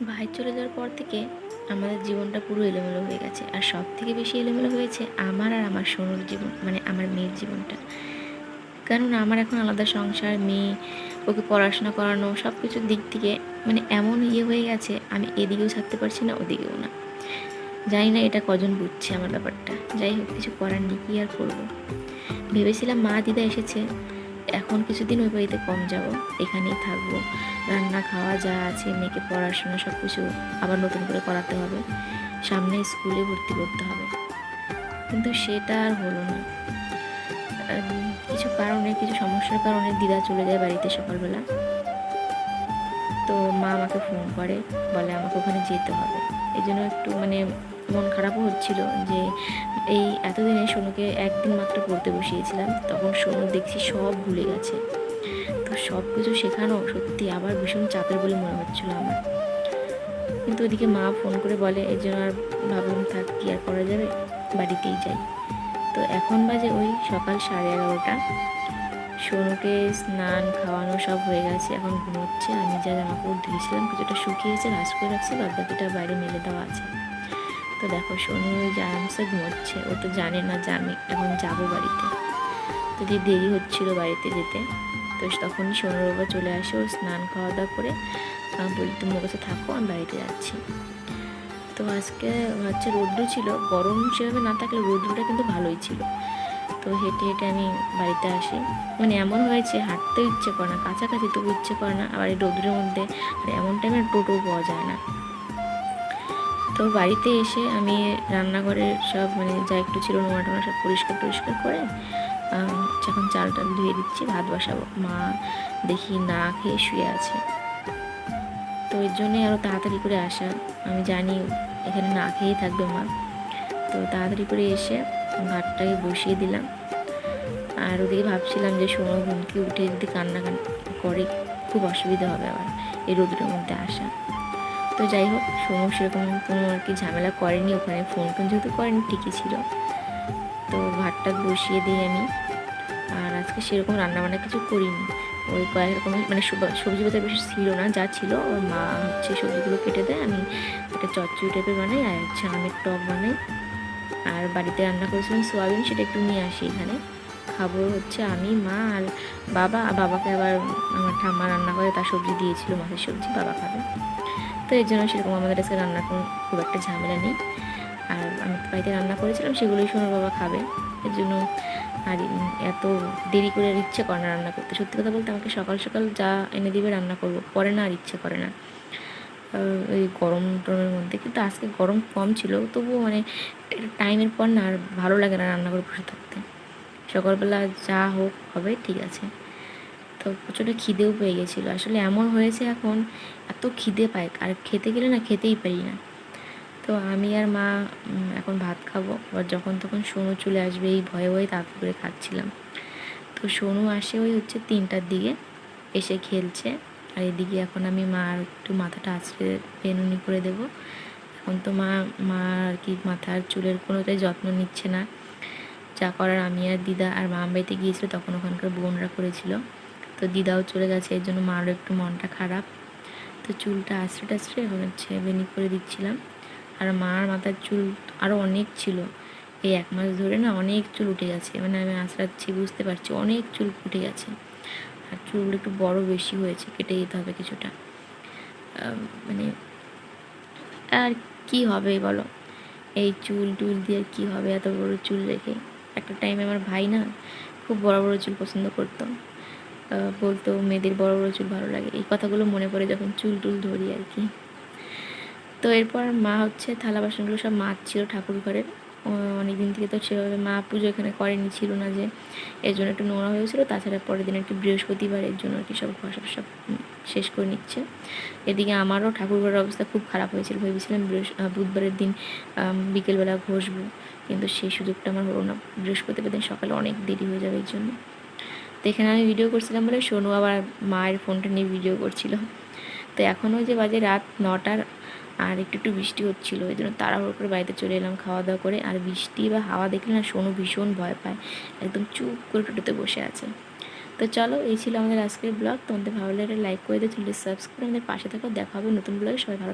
ভাই চলে যাওয়ার পর থেকে আমাদের জীবনটা পুরো এলোমেলো হয়ে গেছে। আর সব থেকে বেশি এলোমেলো হয়েছে আমার আর আমার সোনুর জীবন মানে আমার মেয়ের জীবনটা। কারণ আমার এখন আলাদা সংসার, মেয়ে, ওকে পড়াশোনা করানো সব কিছুর দিক থেকে মানে এমন ইয়ে হয়ে গেছে, আমি এদিকেও ছাড়তে পারছি না, ওদিকেও না। জানি না এটা কজন বুঝছে আমার ব্যাপারটা। যাই হোক, কিছু করার নেই, কি আর করব? ভেবেছিলাম মা দিদা এসেছে এখন কিছুদিন ওই বাড়িতে কম যাব, এখানেই থাকব। রান্না খাওয়া যা আছে, মেয়েকে পড়াশোনা সব কিছু আবার নতুন করে করাতে হবে। সামনে স্কুলে ভর্তি করতে হবে। কিন্তু সেটা আর হলো না। কিছু কারণে, কিছু সমস্যার কারণে দিদা চলে যায় বাড়িতে সকালবেলা। তো মা আমাকে ফোন করে, বলে আমাকে ওখানে যেতে হবে। এই জন্য একটু মানে মন খারাপও হচ্ছিল যে এই এতদিনে সোনুকে একদিন মাত্র পড়তে বসিয়েছিলাম, তখন সোনু দেখছি সব ভুলে গেছে। তো সব কিছু শেখানো সত্যি আবার ভীষণ চাপের বলে মনে হচ্ছিল আমার। কিন্তু ওদিকে মা ফোন করে বলে এই জন্য আর ভাবলাম থাক, কি আর করা যাবে? বাড়িতেই যাই। তো এখন বাজে ওই সকাল সাড়ে এগারোটা। সোনুকে স্নান, খাওয়ানো সব হয়ে গেছে, এখন ঘুমোচ্ছে। আমি যা জামা কাপড় ধুয়েছিলাম, কিছুটা শুকিয়েছে ভাস করে রাখছি বাদ বাকিটা বাইরে মেলে দেওয়া আছে। তো দেখো সোনু ওই আরামসে ঘুমোচ্ছে, ও তো জানে না যে আমি এখন যাব বাড়িতে। তো যে দেরি হচ্ছিল বাড়িতে যেতে, তো তখন সোনুর বাবা চলে আসে ও স্নান খাওয়া দাওয়া করে বলি, তুমি কাছে থাকো, আমি বাড়িতে যাচ্ছি। তো আজকে হচ্ছে রৌদ্র ছিল, গরম সেভাবে না থাকলে রৌদ্রটা কিন্তু ভালোই ছিল। তো হেঁটে হেঁটে আমি বাড়িতে আসি। মানে এমন হয়েছে, হাঁটতেও ইচ্ছে করে না, কাছাকাছি তবু ইচ্ছে করে না, আবার এই রৌদ্রের মধ্যে আর এমন টাইমে টোটো পাওয়া যায় না। তো বাড়িতে এসে আমি রান্নাঘরের সব মানে যা একটু ছিল নোয়া টোনা সব পরিষ্কার টরিষ্কার করে যখন চাল টাল ধুয়ে দিচ্ছি, ভাত বসাবো। মা দেখি না খেয়ে শুয়ে আছে। তো এর জন্যে আরও তাড়াতাড়ি করে আসা। আমি জানি এখানে না খেয়েই থাকবে মা। তো তাড়াতাড়ি করে এসে ভাতটাকে বসিয়ে দিলাম। আর ওদিকে ভাবছিলাম যে সোনো ঘুমকে উঠে যদি কান্না কান করে, খুব অসুবিধা হবে আবার এই রোদ্রের মধ্যে আসা। তো যাই হোক সোনু সেরকম কোনো আর কি ঝামেলা করেনি। ওখানে ফোন টোন যেহেতু করেনি, ঠিকই ছিল। তো ভাতটা বসিয়ে দিই আমি। আর আজকে সেরকম রান্নাবান্না কিছু করিনি। ওই কয়েক রকমের মানে সবজি বাজার বেশি ছিল না, যা ছিল। ওর মা হচ্ছে সবজিগুলো কেটে দেয়। আমি একটা চচ্চড়ি টাইপের বানাই আর হচ্ছে আমের টক বানাই। আর বাড়িতে রান্না করেছিলাম সোয়াবিন, সেটা একটু নিয়ে আসি এখানে। খাব হচ্ছে আমি, মা আর বাবা। আর বাবাকে আবার আমার ঠাম্মা রান্না করে তার সবজি দিয়েছিল, মাছের সবজি, বাবা খাবে। তো এর জন্য সেরকম আমাদের কাছে রান্না খুব একটা ঝামেলা নেই। আর আমি বাড়িতে রান্না করেছিলাম, সেগুলোই সোনার বাবা খাবে। এর জন্য আর এত দেরি করে আর ইচ্ছে করে না রান্না করতে। সত্যি কথা বলতে আমাকে সকাল সকাল যা এনে দিবে রান্না করব। পরে না আর ইচ্ছে করে না। এই গরম টরমের মধ্যে। কিন্তু আজকে গরম কম ছিল, তবুও মানে টাইমের পর না আর ভালো লাগে না রান্না করে বসে থাকতে। সকালবেলা যা হোক হবে, ঠিক আছে। তো প্রচণ্ড খিদেও পেয়ে গেছিল। আসলে এমন হয়েছে এখন, এত খিদে পায়, আর খেতে গেলে না খেতেই পারি না। তো আমি আর মা এখন ভাত খাব। আবার যখন তখন সোনু চলে আসবে, এই ভয়ে ভয়ে তাড়াতাড়ি করে খাচ্ছিলাম। তো সোনু আসে ওই হচ্ছে তিনটার দিকে, এসে খেলছে। আর এদিকে এখন আমি মা আর একটু মাথাটা আছড়ে বেনুনি করে দেব। এখন তো মা মা আর কি মাথার চুলের কোনোটাই যত্ন নিচ্ছে না। যা করার আমি আর দিদা আর মা বাড়িতে গিয়েছিল, তখন ওখানকার বোনরা করেছিল। তো দিদাও চলে গেছে, এর জন্য মারও একটু মনটা খারাপ। তো চুলটা আশ্রে টাশ্রে এখন হচ্ছে বেনি করে দিচ্ছিলাম। আর মার মাথার চুল আরও অনেক ছিল। এই এক মাস ধরে না অনেক চুল উঠে গেছে মানে আমি আঁচড়াচ্ছি বুঝতে পারছি, অনেক চুল উঠে গেছে। আর চুলগুলো একটু বড় বেশি হয়েছে, কেটে দিতে হবে কিছুটা। মানে আর কি হবে বলো? এই চুল টুল দিয়ে আর কী হবে এত বড় চুল রেখে? একটা টাইমে আমার ভাই না খুব বড় বড় চুল পছন্দ করতো। বলতো, মেয়েদের বড় বড় চুল ভালো লাগে। এই কথাগুলো মনে পড়ে যখন চুল টুল ধরি আর কি। তো এরপর মা হচ্ছে থালা বাসনগুলো সব মাজছিল ঠাকুর ঘরের। অনেক দিন থেকে তো সেভাবে মা পুজো এখানে করেনি, ছিল না যে। এর জন্য একটু নোংরা হয়েছিল। তাছাড়া পরের দিন একটু বৃহস্পতিবার এর জন্য আর কি সব ঘর সব শেষ করে নিচ্ছে। এদিকে আমারও ঠাকুর ঘরের অবস্থা খুব খারাপ হয়েছিল। ভেবেছিলাম বুধবারের দিন বিকেলবেলা ঘষবো। কিন্তু সেই সুযোগটা আমার হলো না। বৃহস্পতিবার দিন সকালে অনেক দেরি হয়ে যাবে এর জন্য। তো এখানে আমি ভিডিও করছিলাম বলে সোনু আবার মায়ের ফোনটা নিয়ে ভিডিও করছিল। তো এখনও যে বাজে রাত নটার আর একটু একটু বৃষ্টি হচ্ছিল, ওই জন্য তাড়াহুড়ো করে বাড়িতে চলে এলাম খাওয়া দাওয়া করে। আর বৃষ্টি বা হাওয়া দেখলে না সোনু ভীষণ ভয় পায়, একদম চুপ করে টোটোতে বসে আছে। তো চলো, এই ছিল আমাদের আজকের ব্লগ তোমাদের ভালো লাগলে লাইক করে দিও, চ্যানেলটি সাবস্ক্রাইব আমাদের পাশে থাকো। দেখা হবে নতুন ব্লগে সবাই ভালো